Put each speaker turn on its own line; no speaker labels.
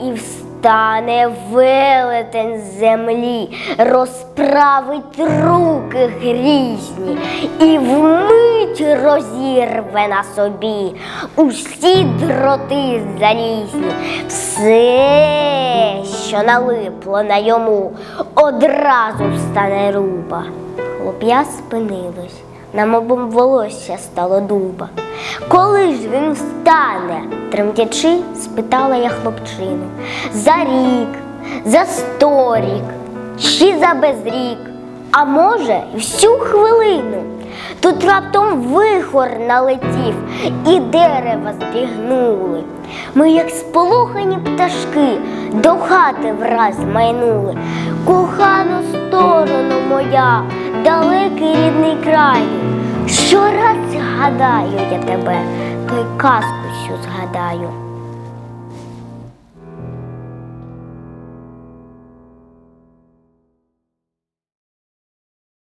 і встане велетень з землі, розправить руки грізні і вмить розірве на собі усі дроти залізні, все, що налипло на йому, одразу встане руба. Хлоп'я спинилось, нам обом волосся стало дуба. Коли ж він встане? тремтячи, спитала я хлопчину. За рік, за сто рік, чи за безрік, а може, всю хвилину. Тут раптом вихор налетів, і дерева збігнули. Ми, як сполохані пташки, до хати враз майнули. Кохану сторону моя, далекий рідний краю. Щораз згадаю я тебе, то й казку цю згадаю.